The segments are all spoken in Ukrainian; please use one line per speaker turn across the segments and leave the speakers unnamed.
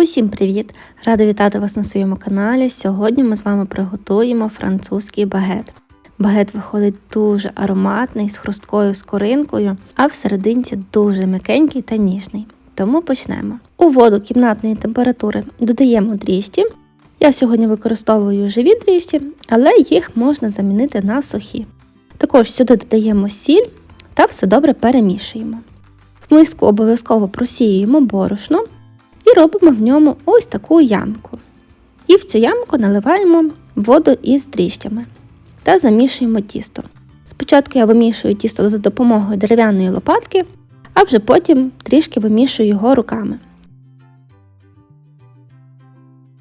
Усім привіт! Рада вітати вас на своєму каналі. Сьогодні ми з вами приготуємо французький багет. Багет виходить дуже ароматний, з хрусткою скоринкою, а всерединці дуже м'якенький та ніжний. Тому почнемо. У воду кімнатної температури додаємо дріжджі. Я сьогодні використовую живі дріжджі, але їх можна замінити на сухі. Також сюди додаємо сіль та все добре перемішуємо. В миску обов'язково просіюємо борошно і робимо в ньому ось таку ямку. І в цю ямку наливаємо воду із дріжджами та замішуємо тісто. Спочатку я вимішую тісто за допомогою дерев'яної лопатки, а вже потім трішки вимішую його руками.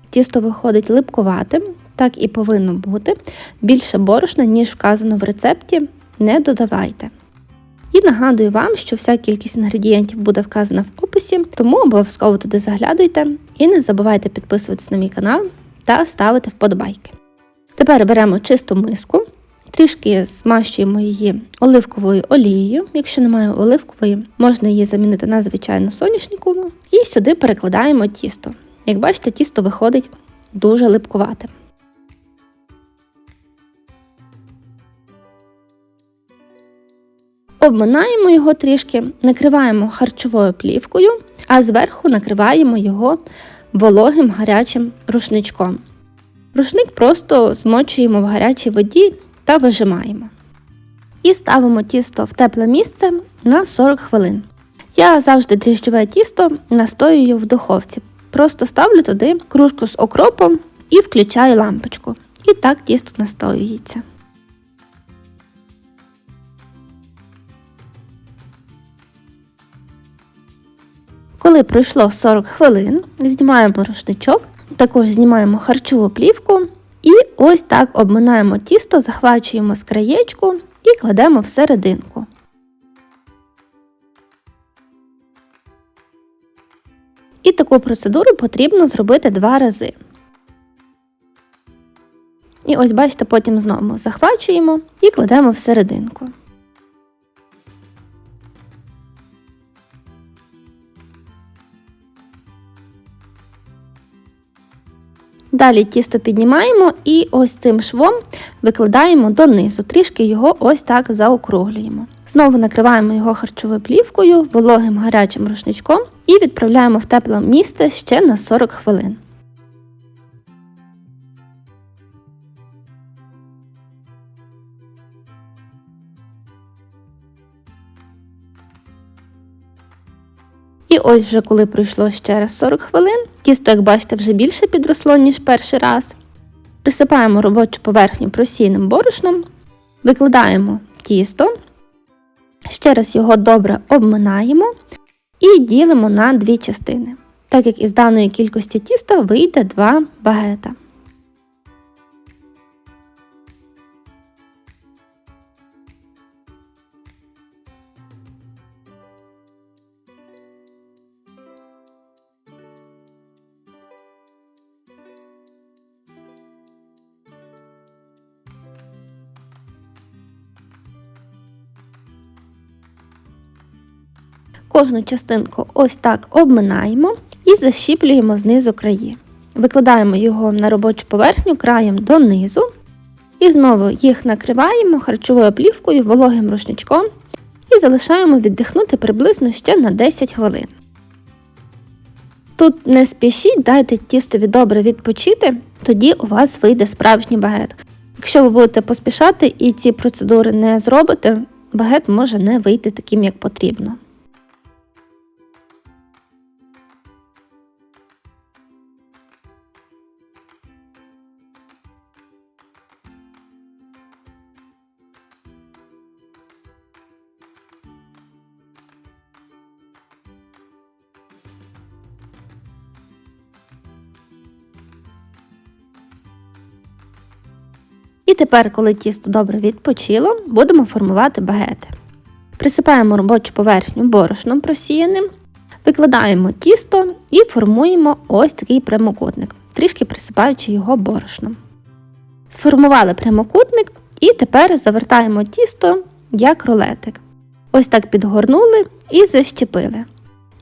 Тісто виходить липкуватим, так і повинно бути. Більше борошна, ніж вказано в рецепті, не додавайте. І нагадую вам, що вся кількість інгредієнтів буде вказана в описі, тому обов'язково туди заглядуйте і не забувайте підписуватися на мій канал та ставити вподобайки. Тепер беремо чисту миску, трішки змащуємо її оливковою олією. Якщо немає оливкової, можна її замінити на звичайну соняшникову. І сюди перекладаємо тісто. Як бачите, тісто виходить дуже липкувате. Обминаємо його трішки, накриваємо харчовою плівкою, а зверху накриваємо його вологим гарячим рушничком. Рушник просто змочуємо в гарячій воді та вижимаємо. І ставимо тісто в тепле місце на 40 хвилин. Я завжди дріжджове тісто настоюю в духовці. Просто ставлю туди кружку з окропом і включаю лампочку. І так тісто настоюється. Коли пройшло 40 хвилин, знімаємо рушничок, також знімаємо харчову плівку і ось так обминаємо тісто, захвачуємо з краєчку і кладемо всерединку. І таку процедуру потрібно зробити два рази. І ось бачите, потім знову захвачуємо і кладемо всерединку. Далі тісто піднімаємо і ось цим швом викладаємо донизу, трішки його ось так заокруглюємо. Знову накриваємо його харчовою плівкою, вологим гарячим рушничком і відправляємо в тепле місце ще на 40 хвилин. І ось вже коли пройшло ще раз 40 хвилин, тісто, як бачите, вже більше підросло, ніж перший раз. Присипаємо робочу поверхню просійним борошном, викладаємо тісто, ще раз його добре обминаємо і ділимо на дві частини, так як із даної кількості тіста вийде два багета. Кожну частинку ось так обминаємо і защіплюємо знизу краї. Викладаємо його на робочу поверхню краєм донизу. І знову їх накриваємо харчовою плівкою, вологим рушничком і залишаємо віддихнути приблизно ще на 10 хвилин. Тут не спішіть, дайте тістові добре відпочити, тоді у вас вийде справжній багет. Якщо ви будете поспішати і ці процедури не зробите, багет може не вийти таким, як потрібно. І тепер, коли тісто добре відпочило, будемо формувати багети. Присипаємо робочу поверхню борошном просіяним, викладаємо тісто і формуємо ось такий прямокутник, трішки присипаючи його борошном. Сформували прямокутник і тепер завертаємо тісто як рулетик. Ось так підгорнули і защепили.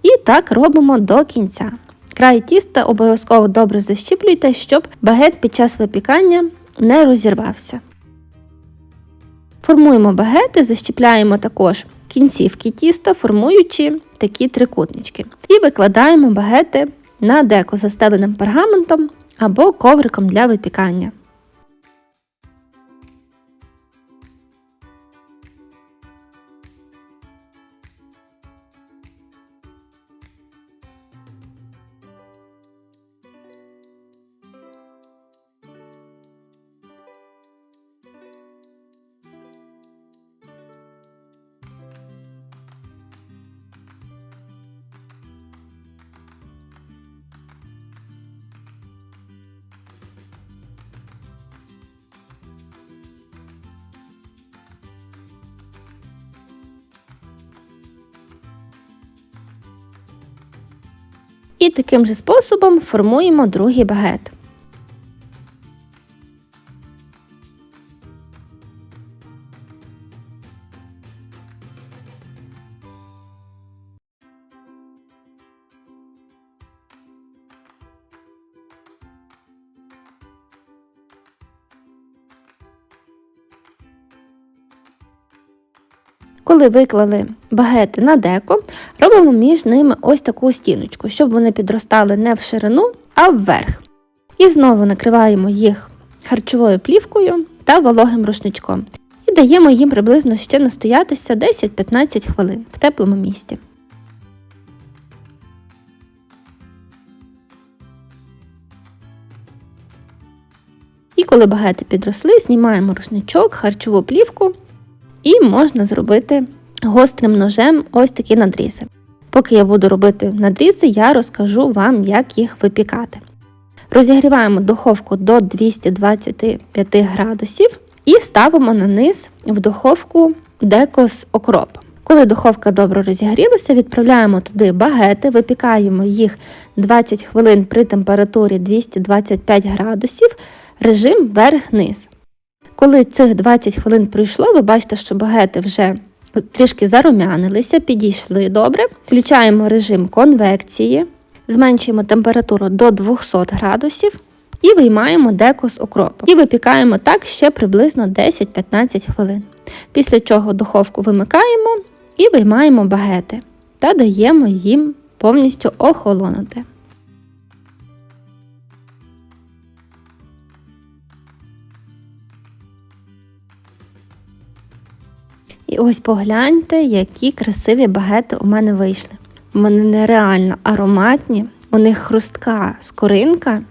І так робимо до кінця. Край тіста обов'язково добре защіплюйте, щоб багет під час випікання не розірвався. Формуємо багети, защіпляємо також кінцівки тіста, формуючи такі трикутнички. І викладаємо багети на деко застеленим пергаментом або ковриком для випікання. І таким же способом формуємо другий багет. Коли виклали багети на деко, робимо між ними ось таку стіночку, щоб вони підростали не в ширину, а вверх. І знову накриваємо їх харчовою плівкою та вологим рушничком. І даємо їм приблизно ще настоятися 10-15 хвилин в теплому місці. І коли багети підросли, знімаємо рушничок, харчову плівку і можна зробити гострим ножем ось такі надрізи. Поки я буду робити надрізи, я розкажу вам, як їх випікати. Розігріваємо духовку до 225 градусів і ставимо на низ в духовку деко з окропом. Коли духовка добре розігрілася, відправляємо туди багети, випікаємо їх 20 хвилин при температурі 225 градусів, режим вверх-низ. Коли цих 20 хвилин пройшло, ви бачите, що багети вже трішки зарум'янилися, підійшли добре. Включаємо режим конвекції, зменшуємо температуру до 200 градусів і виймаємо деко з окропу. І випікаємо так ще приблизно 10-15 хвилин. Після чого духовку вимикаємо і виймаємо багети та даємо їм повністю охолонути. І ось погляньте, які красиві багети у мене вийшли. Вони нереально ароматні, у них хрустка скоринка,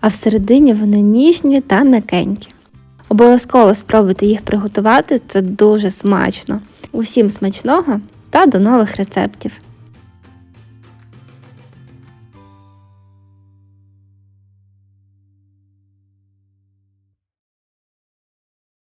а всередині вони ніжні та м'якенькі. Обов'язково спробуйте їх приготувати, це дуже смачно. Усім смачного та до нових рецептів!